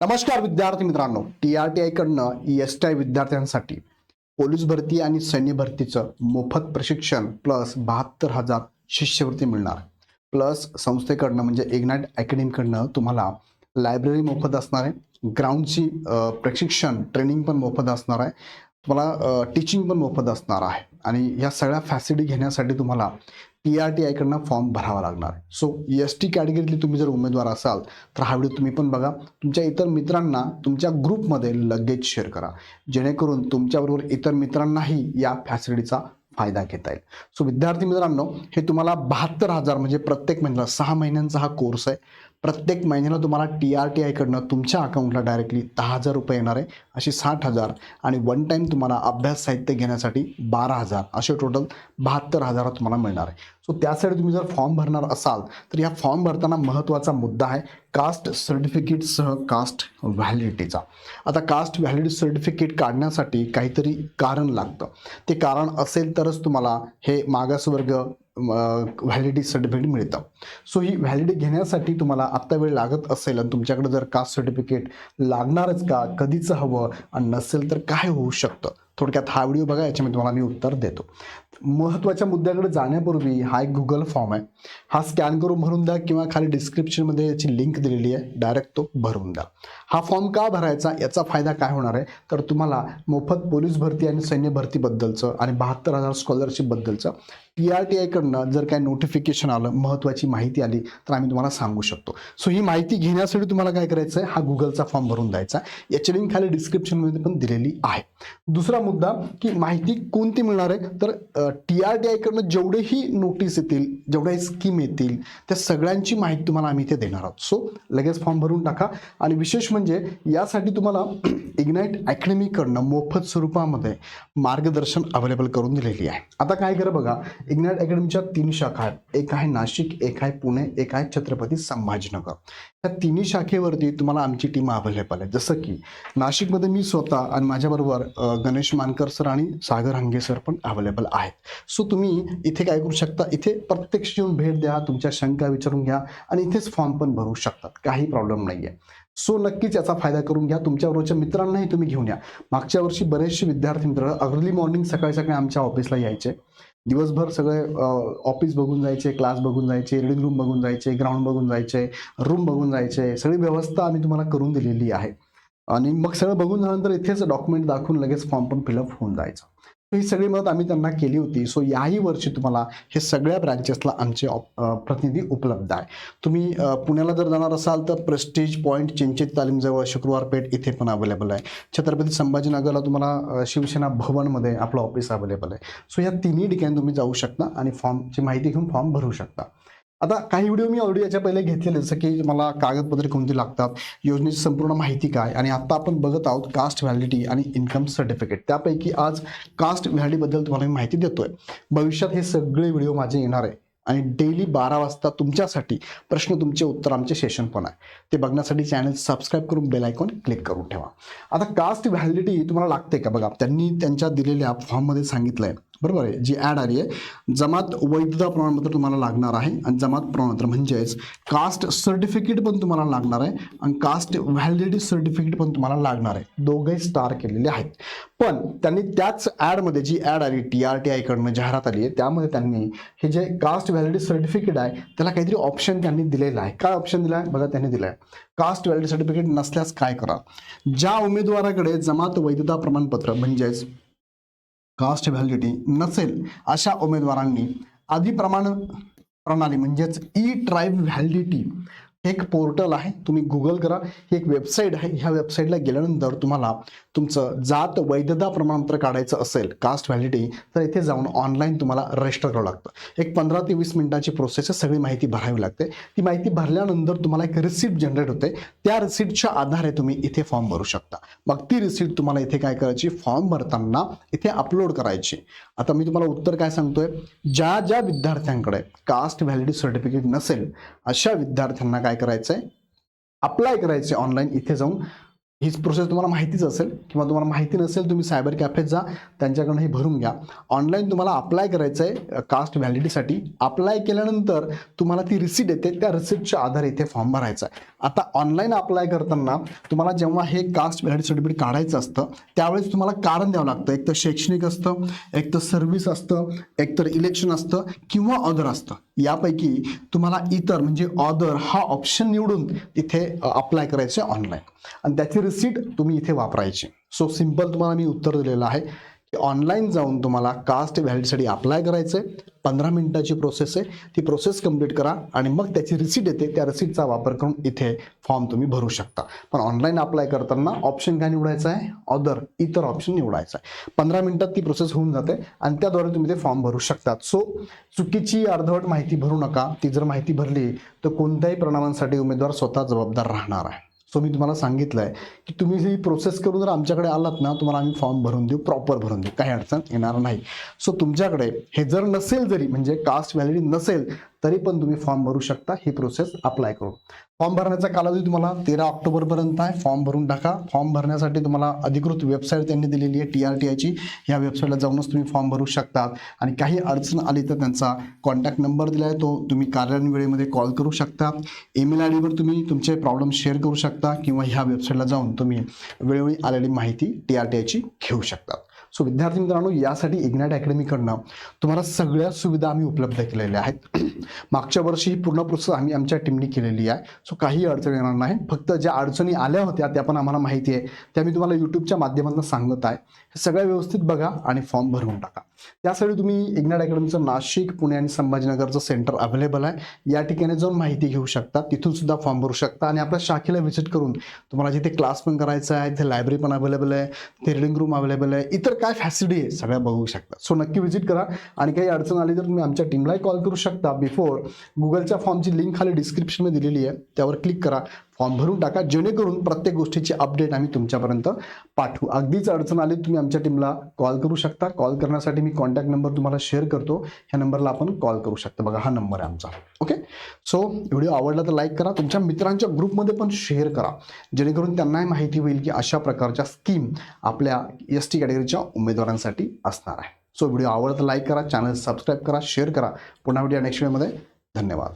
नमस्कार विद्यार्थी मित्रांनो. टी आर टी आयकडनं एस टी आय विद्यार्थ्यांसाठी पोलीस भरती आणि सैन्य भरतीचं मोफत प्रशिक्षण प्लस बहात्तर हजार शिष्यवृत्ती मिळणार. प्लस संस्थेकडनं म्हणजे एग्नाइट अकॅडमीकडनं तुम्हाला लायब्ररी मोफत असणार आहे. ग्राउंडची प्रशिक्षण ट्रेनिंग पण मोफत असणार आहे. तुम्हाला टीचिंग पण मोफत असणार आहे. आणि या सगळ्या फॅसिलिटी घेण्यासाठी तुम्हाला टी आर टी आयकडनं फॉर्म भरावा लागणार. सो एस टी कॅटेगरीतले तुम्ही जर उमेदवार असाल तर हा व्हिडिओ तुम्ही पण बघा. तुमच्या इतर मित्रांना तुमच्या ग्रुपमध्ये लगेच शेअर करा. जेणेकरून तुमच्याबरोबर इतर मित्रांनाही या फॅसिलिटीचा फायदा घेता येईल. सो विद्यार्थी मित्रांनो हे तुम्हाला बहात्तर हजार म्हणजे प्रत्येक महिन्याला सहा महिन्यांचा हा कोर्स आहे. प्रत्येक महिन्याला तुम्हाला टी आर टी आयकडनं तुमच्या अकाउंटला डायरेक्टली दहा हजार रुपये येणार आहे अशी साठ हजार. आणि वन टाईम तुम्हाला अभ्यास साहित्य घेण्यासाठी बारा हजार. असे टोटल बहात्तर हजार तुम्हाला मिळणार आहे. सो त्यासाठी तुम्ही जर फॉर्म भरणार असाल तर या फॉर्म भरताना महत्त्वाचा मुद्दा आहे कास्ट सर्टिफिकेटसह कास्ट व्हॅलिडिटीचा आता कास्ट व्हॅलिडिटी सर्टिफिकेट काढण्यासाठी काहीतरी कारण लागतं. ते कारण असेल तरच तुम्हाला हे मागासवर्ग व्हॅलिडिटी सर्टिफिकेट मिळतं. सो ही व्हॅलिडिटी घेण्यासाठी तुम्हाला आत्ता वेळ लागत असेल आणि तुमच्याकडे जर कास्ट सर्टिफिकेट लागणारच का कधीचं हवं आणि नसेल तर काय होऊ शकतं? थोडक्यात हा व्हिडिओ बघा याच्यामध्ये तुम्हाला मी उत्तर देतो. महत्त्वाच्या मुद्द्याकडे जाण्यापूर्वी हा एक गुगल फॉर्म आहे. हा स्कॅन करून भरून द्या किंवा खाली डिस्क्रिप्शनमध्ये याची लिंक दिलेली आहे. डायरेक्ट तो भरून द्या. हा फॉर्म का भरायचा याचा फायदा काय होणार आहे? तर तुम्हाला मोफत पोलीस भरती आणि सैन्य भरतीबद्दलचं आणि बहात्तर हजार स्कॉलरशिपबद्दलचं टी आर टी आयकडनं जर काय नोटिफिकेशन आलं महत्त्वाची माहिती आली तर आम्ही तुम्हाला सांगू शकतो. सो ही माहिती घेण्यासाठी तुम्हाला काय करायचं आहे हा गुगलचा फॉर्म भरून द्यायचा. याची लिंक खाली डिस्क्रिप्शनमध्ये पण दिलेली आहे. दुसरा मुद्दा की माहिती कोणती मिळणार आहे? तर टी आर टी आयकडनं जेवढेही नोटीस येतील जेवढ्याही स्कीम येतील त्या सगळ्यांची माहिती तुम्हाला आम्ही इथे देणार आहोत. सो लगेच फॉर्म भरून टाका. आणि विशेष म्हणजे यासाठी तुम्हाला इग्नाईट अकॅडमीकडनं मोफत स्वरूपामध्ये मार्गदर्शन अवेलेबल करून दिलेली आहे. आता काय करा बघा इग्नाईट अकॅडमीच्या तीन शाखा आहेत. एक आहे नाशिक एक आहे पुणे एक आहे छत्रपती संभाजीनगर. या तिन्ही शाखेवरती तुम्हाला आमची टीम अवेलेबल आहे. जसं की नाशिकमध्ये मी स्वतः आणि माझ्याबरोबर गणेश मानकर सर आणि सागर हंगे सर पण अवेलेबल आहेत. सो तुम्ही इथे काय करू शकता? इथे प्रत्यक्ष येऊन भेट द्या तुमच्या शंका विचारून घ्या आणि इथेच फॉर्म पण भरू शकतात. काही प्रॉब्लेम नाही आहे सो नक्कीच याचा फायदा करून घ्या. तुमच्याबरोबरच्या मित्रांनाही तुम्ही घेऊन या. मागच्या वर्षी बरेचसे विद्यार्थी मित्र अर्ली मॉर्निंग सकाळी सकाळी आमच्या ऑफिसला यायचे. दिवसभर सगळे ऑफिस बघून जायचे क्लास बघून जायचे रीडिंग रूम बघून जायचे ग्राउंड बघून जायचे रूम बघून जायचे. सगळी व्यवस्था आम्ही तुम्हाला करून दिलेली आहे. आणि मग सगळं बघून झाल्यानंतर इथेच डॉक्युमेंट दाखवून लगेच फॉर्म पण फिलअप होऊन जायचं. तर ही सगळी मदत आम्ही त्यांना केली होती. सो याही वर्षी तुम्हाला हे सगळ्या ब्रँचेसला आमचे ऑप- प्रतिनिधी उपलब्ध आहे. तुम्ही पुण्याला जर जाणार असाल तर प्रेस्टीज पॉईंट चिंचित तालीमजवळ शुक्रवार पेठ इथे पण अवेलेबल आहे. छत्रपती संभाजीनगरला तुम्हाला शिवसेना भवनमध्ये आपलं ऑफिस अवेलेबल आहे. सो या तिन्ही ठिकाणी तुम्ही जाऊ शकता आणि फॉर्मची माहिती घेऊन फॉर्म भरू शकता. आता काही व्हिडिओ मी ऑलरेडी याच्या पहिले घेतलेले जसं की मला कागदपत्रे कोणती लागतात योजनेची संपूर्ण माहिती काय आणि आता आपण बघत आहोत कास्ट व्हॅलिडिटी आणि इन्कम सर्टिफिकेट त्यापैकी आज कास्ट व्हॅलिडीबद्दल तुम्हाला मी माहिती देतोय. भविष्यात हे सगळे व्हिडिओ माझे येणार आहे. आणि डेली बारा वाजता तुमच्यासाठी प्रश्न तुमचे उत्तर आमचे सेशन पण आहे. ते बघण्यासाठी चॅनल सबस्क्राईब करून बेल आयकॉन क्लिक करून ठेवा. आता कास्ट व्हॅलिडिटी तुम्हाला लागते का? बघा त्यांनी त्यांच्या दिलेल्या फॉर्ममध्ये सांगितलं आहे बरोबर आहे. जी ॲड आली आहे. जमात वैधता प्रमाणपत्र तुम्हाला लागणार आहे. आणि जमात प्रमाणपत्र म्हणजेच कास्ट सर्टिफिकेट पण तुम्हाला लागणार आहे. आणि कास्ट व्हॅलिडिटी सर्टिफिकेट पण तुम्हाला लागणार आहे. दोघे स्टार केलेले आहेत. पण त्यांनी त्याच ॲडमध्ये जी ॲड आली टी आर टी आयकडनं जाहिरात आली आहे त्यामध्ये त्यांनी हे जे कास्ट व्हॅलिडिटी सर्टिफिकेट आहे त्याला काहीतरी ऑप्शन त्यांनी दिलेला आहे. काय ऑप्शन दिला आहे बघा त्यांनी दिला आहे कास्ट व्हॅलिडिटी सर्टिफिकेट नसल्यास काय करा? ज्या उमेदवाराकडे जमात वैधता प्रमाणपत्र म्हणजेच कास्ट व्हॅलिडिटी नसेल अशा उमेदवारांनी आधी प्रमाण प्रणाली म्हणजेच ई ट्राईब व्हॅलिडिटी एक पोर्टल आहे तुम्ही गुगल करा. ही एक वेबसाईट आहे. ह्या वेबसाईटला गेल्यानंतर तुम्हाला तुमचं जात वैधता प्रमाणपत्र काढायचं असेल कास्ट व्हॅलिडिटी तर इथे जाऊन ऑनलाईन तुम्हाला रजिस्टर करावं लागतं. एक पंधरा ते वीस मिनिटाची प्रोसेस आहे. सगळी माहिती भरावी लागते. ती माहिती भरल्यानंतर तुम्हाला एक रिसिप्ट जनरेट होते. त्या रिसिप्टच्या आधारे तुम्ही इथे फॉर्म भरू शकता. मग ती रिसिप्ट तुम्हाला इथे काय करायची? फॉर्म भरताना इथे अपलोड करायची. आता मी तुम्हाला उत्तर काय सांगतोय? ज्या ज्या विद्यार्थ्यांकडे कास्ट व्हॅलिडिटी सर्टिफिकेट नसेल अशा विद्यार्थ्यांना काय करायचं आहे अप्लाय करायचे ऑनलाईन इथे जाऊन. हीच प्रोसेस तुम्हाला माहितीच असेल किंवा तुम्हाला माहिती नसेल तुम्ही सायबर कॅफेत जा त्यांच्याकडनं हे भरून घ्या. ऑनलाईन तुम्हाला अप्लाय करायचं आहे कास्ट व्हॅलिडिटीसाठी अप्लाय केल्यानंतर तुम्हाला ती रिसिट येते त्या रिसिटच्या आधारे इथे फॉर्म भरायचा आहे. आता ऑनलाईन अप्लाय करताना तुम्हाला जेव्हा हे कास्ट व्हॅलिडी सर्टिफिकेट काढायचं असतं त्यावेळेस तुम्हाला कारण द्यावं लागतं. एक तर शैक्षणिक असतं एक तर सर्व्हिस असतं एक तर इलेक्शन असतं किंवा ऑदर असतं. यापैकी तुम्हाला इतर म्हणजे ऑदर हा ऑप्शन निवडून तिथे अप्लाय करायचं आहे ऑनलाईन आणि त्याची रिसीट तुम्ही इथे वापरायची. सो सिंपल तुम्हाला मी उत्तर दिलेलं आहे की ऑनलाईन जाऊन तुम्हाला कास्ट व्हॅलिडसाठी अप्लाय करायचं आहे पंधरा मिनिटाची प्रोसेस आहे. ती प्रोसेस कंप्लीट करा आणि मग त्याची रिसीट येते. त्या रिसीटचा वापर करून इथे फॉर्म तुम्ही भरू शकता. पण ऑनलाईन अप्लाय करताना ऑप्शन काय निवडायचा आहे? ऑदर इतर ऑप्शन निवडायचा आहे. पंधरा मिनिटात ती प्रोसेस होऊन जाते आणि त्याद्वारे तुम्ही ते फॉर्म भरू शकतात. सो चुकीची अर्धवट माहिती भरू नका. ती जर माहिती भरली तर कोणत्याही प्रणामांसाठी उमेदवार स्वतः जबाबदार राहणार आहे. सो मी तुम्हाला सांगितलं आहे की तुम्ही ही प्रोसेस करून जर आमच्याकडे आलात ना तुम्हाला आम्ही फॉर्म भरून देऊ प्रॉपर भरून देऊ. काही अडचण येणार नाही. सो तुमच्याकडे हे जर नसेल जरी म्हणजे कास्ट व्हॅलिडी नसेल तरी पण तुम्ही फॉर्म भरू शकता. ही प्रोसेस अप्लाय करून. फॉर्म भरण्याचा कालावधी तुम्हाला तेरा ऑक्टोबरपर्यंत आहे. फॉर्म भरून टाका. फॉर्म भरण्यासाठी तुम्हाला अधिकृत वेबसाईट त्यांनी दिलेली आहे टी आर टी आयची या वेबसाईटला जाऊनच तुम्ही फॉर्म भरू शकतात. आणि काही अडचण आली तर त्यांचा कॉन्टॅक्ट नंबर दिला आहे. तो तुम्ही कार्यालयीन वेळेमध्ये कॉल करू शकता. ईमेल आय डीवर तुम्ही तुमचे प्रॉब्लेम शेअर करू शकता. किंवा ह्या वेबसाईटला जाऊन तुम्ही वेळोवेळी आलेली माहिती टी आर टी आयची घेऊ शकता. सो विद्यार्थी मित्रांनो यासाठी इग्नाईट अकॅडमीकडनं तुम्हाला सगळ्या सुविधा आम्ही उपलब्ध केलेल्या आहेत. मागच्या वर्षी ही पूर्ण प्रोसेस आम्ही आमच्या टीमनी केलेली आहे. सो काही अडचण येणार नाही. फक्त ज्या अडचणी आल्या होत्या त्या पण आम्हाला माहिती आहे. त्या मी तुम्हाला यूट्यूबच्या माध्यमातून सांगत आहे. सगळ्या व्यवस्थित बघा आणि फॉर्म भरून टाका. त्यासाठी तुम्ही इग्नाईट अकॅडमीचं नाशिक पुणे आणि संभाजीनगरचं सेंटर अवेलेबल आहे. या ठिकाणी जाऊन माहिती घेऊ शकता. तिथून सुद्धा फॉर्म भरू शकता. आणि आपल्या शाखेला व्हिजिट करून तुम्हाला जिथे क्लास पण करायचा आहे तिथे लायब्ररी पण अवेलेबल आहे तिथे रिडिंग रूम अवेलेबल आहे इतर काय फॅसिलिटी आहे सगळ्या बघू शकता. सो नक्की व्हिजिट करा. आणि काही अडचण आली तर तुम्ही आमच्या टीमलाही कॉल करू शकता. बिफोर गुगलच्या फॉर्मची लिंक खाली डिस्क्रिप्शनमध्ये दिलेली आहे. त्यावर क्लिक करा. फॉर्म भरून टाका. जेणेकरून प्रत्येक गोष्टीची अपडेट आम्ही तुमच्यापर्यंत पाठवू. अगदीच अडचण आली तुम्ही आमच्या टीमला कॉल करू शकता. कॉल करण्यासाठी मी कॉन्टॅक्ट नंबर तुम्हाला शेअर करतो. ह्या नंबरला आपण कॉल करू शकता. बघा हा नंबर आहे आमचा. ओके सो व्हिडिओ आवडला तर लाईक करा. तुमच्या मित्रांच्या ग्रुपमध्ये पण शेअर करा. जेणेकरून त्यांनाही माहिती होईल की अशा प्रकारच्या स्कीम आपल्या एस टी कॅटेगरीच्या उमेदवारांसाठी असणार आहे. सो व्हिडिओ आवडला तर लाईक करा. चॅनल सबस्क्राईब करा शेअर करा. पुन्हा व्हिडिओ नेक्स्ट व्हिडिओमध्ये धन्यवाद.